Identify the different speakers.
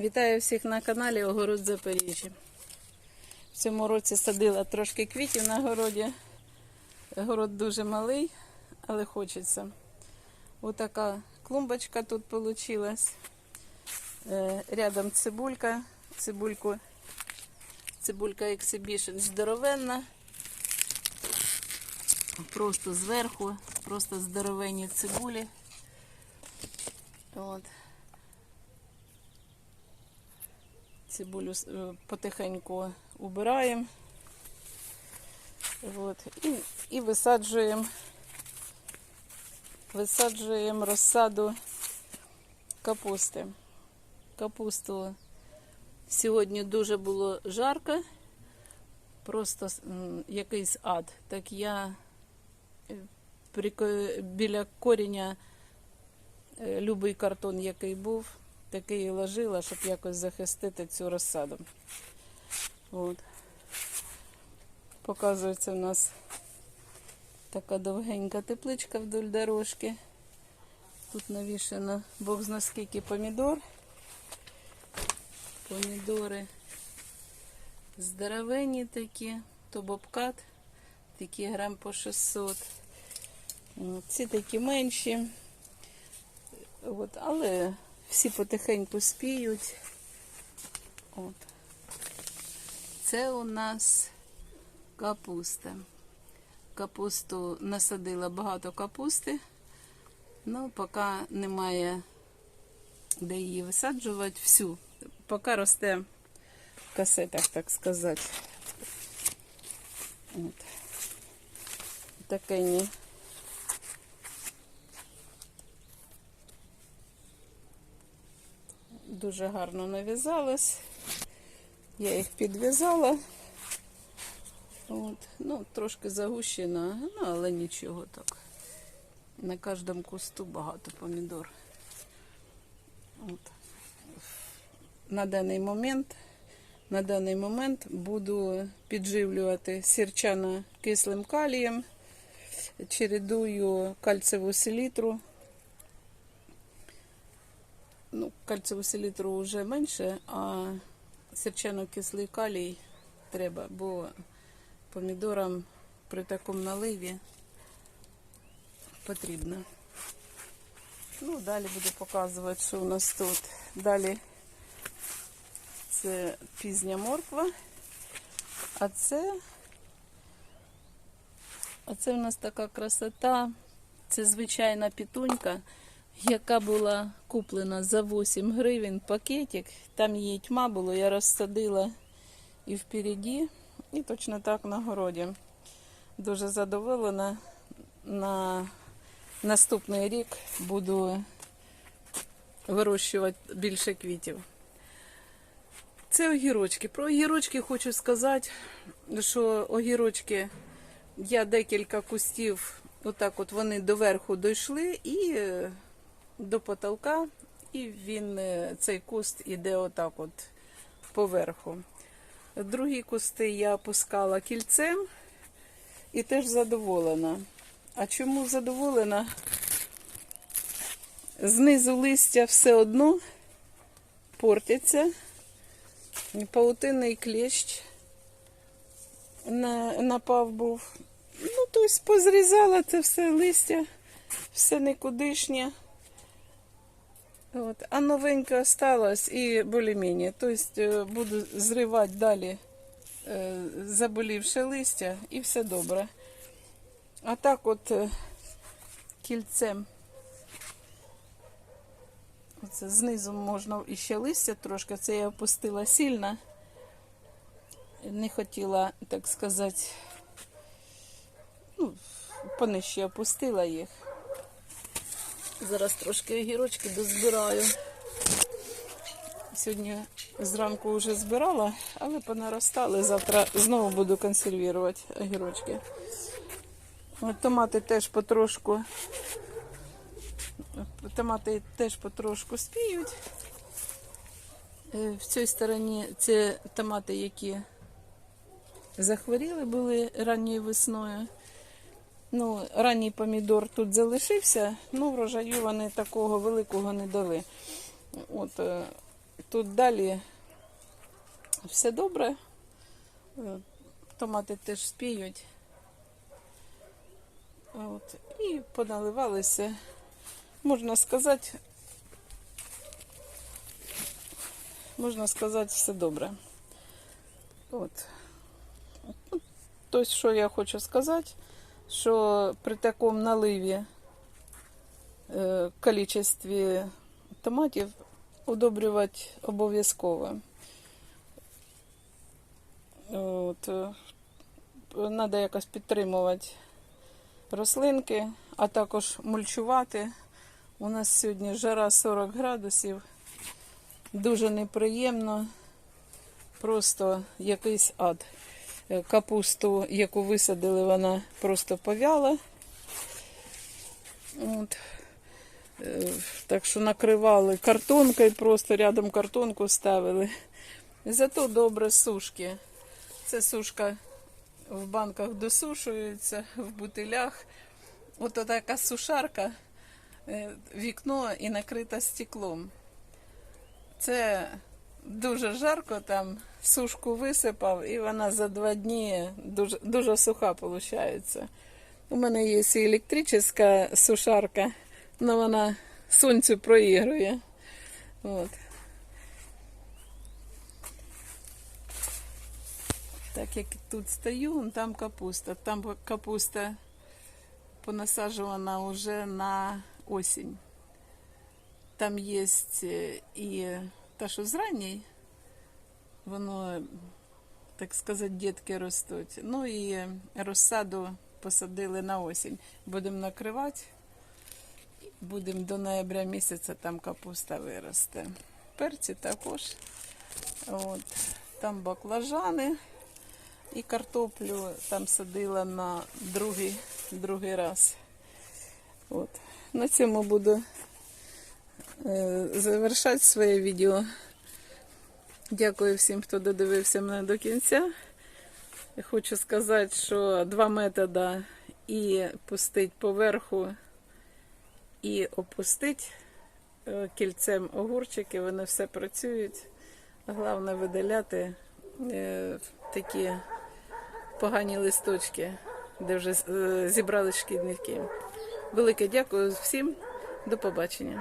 Speaker 1: Вітаю всіх на каналі Огород Запоріжжя. В цьому році садила трошки квітів на городі. Город дуже малий, але хочеться. Отака клумбочка тут вийшла. Рядом цибулька. Цибульку. Цибулька Exhibition здоровенна. Просто зверху, просто здоровенні цибулі. От. Цибулю е, потихеньку убираємо. От. І, і висаджуємо, висаджуємо розсаду капусти. Капусту сьогодні дуже було жарко, просто якийсь ад. Так я е, біля коріння е, любий картон, який був, такий і ложила, щоб якось захистити цю розсаду. От. Показується в нас така довгенька тепличка вдоль дорожки. Тут навішано бог зна скільки помідор. Помідори здоровенні такі, то бобкат, такі грам по 600. От, Ці такі менші. От, але всі потихеньку спіють. От. Це у нас капуста. Капусту насадила багато капусти. Ну, поки немає де її висаджувати всю. Поки росте в касетах, так сказати. От. Таке. Дуже гарно нав'язалось. Я їх підв'язала. От. Ну, трошки загущена, ну, але нічого так. На кожному кусту багато помідор. От. На даний момент, на даний момент буду підживлювати сірчано кислим калієм, чередую кальцеву селітру. Ну, кальцеву селітру вже менше, а сірчано-кислий калій треба, бо помідорам при такому наливі потрібно. Ну, далі буду показувати, що у нас тут. Далі це пізня морква, а це, а це у нас така красота. Це звичайна пітунька, яка була куплена за 8 гривень пакетик. Там її тьма було, я розсадила і впереді, і точно так на городі. Дуже задоволена. На наступний рік буду вирощувати більше квітів. Це огірочки. Про огірочки хочу сказати, що огірочки я декілька кустів, отак от вони доверху дійшли і до потолка, і він, е, цей куст іде отак от поверху. Другі кусти я опускала кільцем і теж задоволена. А чому задоволена? Знизу листя все одно портяться. Паутинний клещ напав був. Ну, тобто позрізала це все листя, все никудишнє. От. А новеньке осталось і більш-менш. Тобто буду зривати далі е, заболівше листя і все добре. А так от е, кільцем. Оце знизу можна іще листя трошки. Це я опустила сильно. Не хотіла, так сказати, ну, понижче опустила їх. Зараз трошки огірочки дозбираю. Сьогодні зранку вже збирала, але понаростали. Завтра знову буду консервувати огірочки. Томати теж потрошку. Томати теж потрошку спіють. Е, В цій стороні це томати, які захворіли були ранньою весною. Ну, ранній помідор тут залишився, ну врожаю вони такого великого не дали. От, е, тут далі все добре. Е, Томати теж спіють. От. І поналивалися. Можна сказати, можна сказати, все добре. От. Тобто, що я хочу сказати, що при такому наливі е, кількості томатів удобрювати обов'язково. От, Треба якось підтримувати рослинки, а також мульчувати. У нас сьогодні жара 40 градусів. Дуже неприємно. Просто якийсь ад. Е, Капусту, яку висадили, вона просто повяла. От. Е, Так що накривали картонкою, просто рядом картонку ставили. Зато добре сушки. Це сушка в банках досушується, в бутилях. От така сушарка, е, вікно і накрита стеклом. Це дуже жарко там, сушку висипав, і вона за два дні дуже, дуже суха виходить. У мене є і електрична сушарка, але вона сонцю проігрує. От. Так як тут стою, вон там капуста. Там капуста понасаджувана вже на осінь. Там є і та, що з ранній, воно, так сказати, дітки ростуть. Ну і розсаду посадили на осінь. Будемо накривати. Будемо до ноября місяця там капуста виросте. Перці також. От. Там баклажани і картоплю там садила на другий, другий раз. От. На цьому буду е, завершати своє відео. Дякую всім, хто додивився мене до кінця. Я Хочу сказати, що два методи і пустить поверху, і опустити е, кільцем огурчики, вони все працюють. Головне видаляти е, такі погані листочки, де вже е, зібрали шкідники. Велике дякую всім. До побачення.